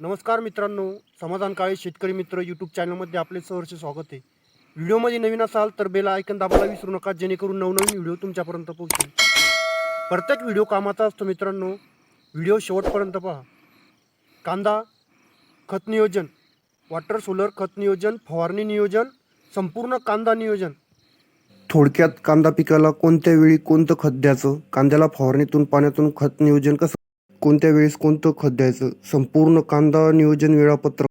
नमस्कार मित्रांनो समाधान काळे शेतकरी मित्र यूट्यूब चॅनलमध्ये आपले सहर्ष स्वागत आहे. व्हिडिओमध्ये नवीन असाल तर बेल आयकन दाबायला विसरू नका जेणेकरून नवनवीन व्हिडिओ तुमच्यापर्यंत पोहोचतील. प्रत्येक व्हिडिओ कामाचा असतो मित्रांनो व्हिडिओ शेवटपर्यंत पहा. कांदा खत नियोजन वॉटर सोलर खत नियोजन फवारणी नियोजन संपूर्ण कांदा नियोजन. थोडक्यात कांदा पिकाला कोणत्या वेळी कोणतं खत द्यायचं? कांद्याला फवारणीतून पाण्यातून खत नियोजन कसं कोणत्या वेळेस कोणतं खत द्यायचं? संपूर्ण कांदा नियोजन वेळापत्रक.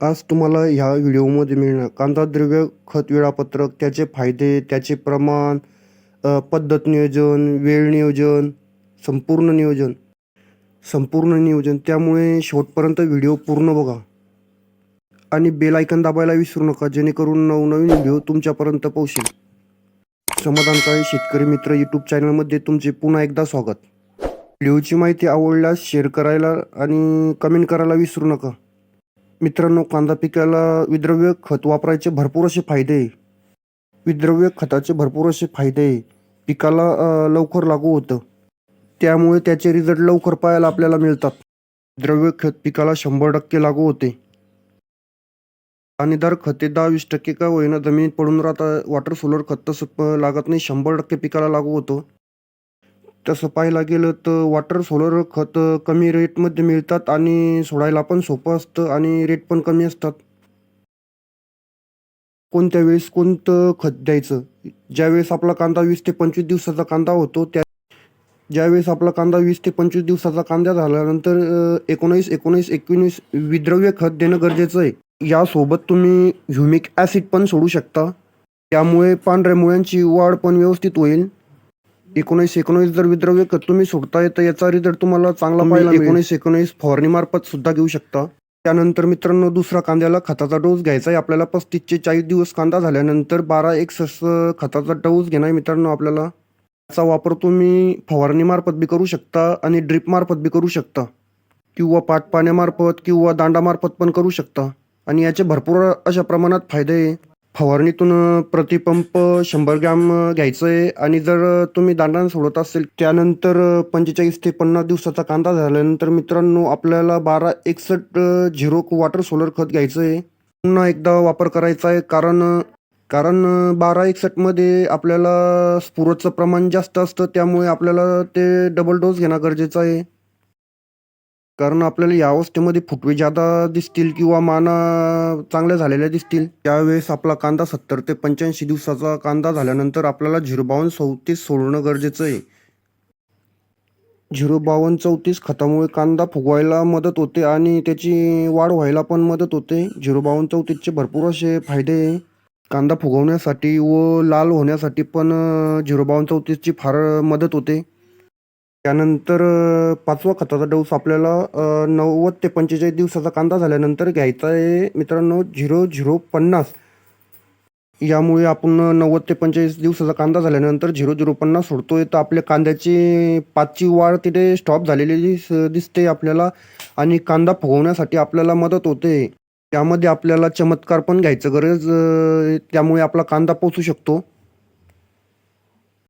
आज तुम्हाला ह्या व्हिडिओमध्ये मिळणार. कांदा द्रव्य खत वेळापत्रक त्याचे फायदे त्याचे प्रमाण पद्धत नियोजन वेळ नियोजन संपूर्ण नियोजन. संपूर्ण नियोजन. त्यामुळे शेवटपर्यंत व्हिडिओ पूर्ण बघा. आणि बेल आयकन दाबायला विसरू नका. जेणेकरून नवनवीन व्हिडिओ तुमच्यापर्यंत पोहोचेल. समाधानकारी शेतकरी मित्र यूट्यूब चॅनलमध्ये तुमचे पुन्हा एकदा स्वागत. व्हिडिओची माहिती आवडल्यास शेअर करायला आणि कमेंट करायला विसरू नका. मित्रांनो कांदा पिकाला विद्रव्य खत वापरायचे भरपूर असे फायदे. आहे विद्रव्य खताचे भरपूर असे फायदे. आहे पिकाला लवकर लागू होतं. त्यामुळे त्याचे रिझल्ट लवकर पाहायला आपल्याला मिळतात. द्रव्य खत पिकाला शंभर टक्के लागू होते. पाणीदार खते दहा वीस टक्के का होईना जमिनीत पडून राहता वॉटर सोलर खत तसं लागत नाही. शंभर टक्के पिकाला लागू होतं. तसं पाहायला गेलं तर वॉटर सोलर खत कमी रेटमध्ये मिळतात आणि सोडायला पण सोपं असतं आणि रेट पण कमी असतात. कोणत्या वेळेस कोणतं खत द्यायचं? ज्यावेळेस आपला कांदा वीस ते पंचवीस दिवसाचा कांदा होतो त्या ज्यावेळेस आपला कांदा वीस ते पंचवीस दिवसाचा कांदा झाल्यानंतर एकोणीस एकोणीस एकोणीस एकवीस विद्रव्य खत देणं गरजेचं आहे. यासोबत तुम्ही ह्युमिक ॲसिड पण सोडू शकता. त्यामुळे पांढऱ्या मुळ्यांची वाढ पण व्यवस्थित होईल. एकोणीस एकोणीस जर विद्रव्य खत तुम्ही सोडताय तर याचा रिझल्ट तुम्हाला चांगला पाहिजे एकोणीस एकोणीस फवारणीमार्फत सुद्धा घेऊ शकता. त्यानंतर मित्रांनो दुसरा कांद्याला खताचा डोस घ्यायचा आहे. आपल्याला पस्तीस ते चाळीस दिवस कांदा झाल्यानंतर बारा एक सस खताचा डोस घेणार आहे मित्रांनो आपल्याला. याचा वापर तुम्ही फवारणीमार्फत बी करू शकता आणि ड्रिप मार्फत बी करू शकता. किंवा पाट पाण्यामार्फत किंवा दांडामार्फत पण करू शकता. आणि याचे भरपूर अशा प्रमाणात फायदे आहे. फवारणीतून प्रतिपंप शंभर ग्रॅम घ्यायचं आहे आणि जर तुम्ही दांडाने सोडत असेल त्यानंतर पंचेचाळीस ते पन्नास दिवसाचा कांदा झाल्यानंतर मित्रांनो आपल्याला बारा एकसष्ट झिरो वॉटर सोलर खत घ्यायचं आहे पुन्हा एकदा वापर करायचा आहे कारण कारण बारा एकसष्टमध्ये आपल्याला स्फुरतचं प्रमाण जास्त असतं त्यामुळे आपल्याला ते डबल डोस घेणं गरजेचं आहे. कारण आपल्याला या अवस्थेमध्ये फुटवे जादा दिसतील किंवा माना चांगल्या झालेल्या दिसतील त्यावेळेस आपला कांदा सत्तर ते पंच्याऐंशी दिवसाचा कांदा झाल्यानंतर आपल्याला झिरो बावन्न चौतीस सोडणं गरजेचं आहे. झिरो बावन्न चौतीस खतामुळे कांदा फुगवायला मदत होते आणि त्याची वाढ व्हायला पण मदत होते. झिरो बावन्न चौतीसचे भरपूर असे फायदे आहे. कांदा फुगवण्यासाठी व लाल होण्यासाठी पण झिरो बावन्न चौतीसची फार मदत होते. त्यानंतर पाचवा खताचा डोस आपल्याला नव्वद ते पंचेचाळीस दिवसाचा कांदा झाल्यानंतर घ्यायचा आहे. मित्रांनो झिरो झिरो पन्नास. यामुळे आपण नव्वद ते पंचेचाळीस दिवसाचा कांदा झाल्यानंतर झिरो झिरो पन्नास सोडतोय. तर आपल्या कांद्याची पाचची वाढ तिथे स्टॉप झालेली दिस दिसते आपल्याला आणि कांदा फुगवण्यासाठी आपल्याला मदत होते. त्यामध्ये आपल्याला चमत्कार पण घ्यायचं गरज त्यामुळे आपला कांदा पोचू शकतो.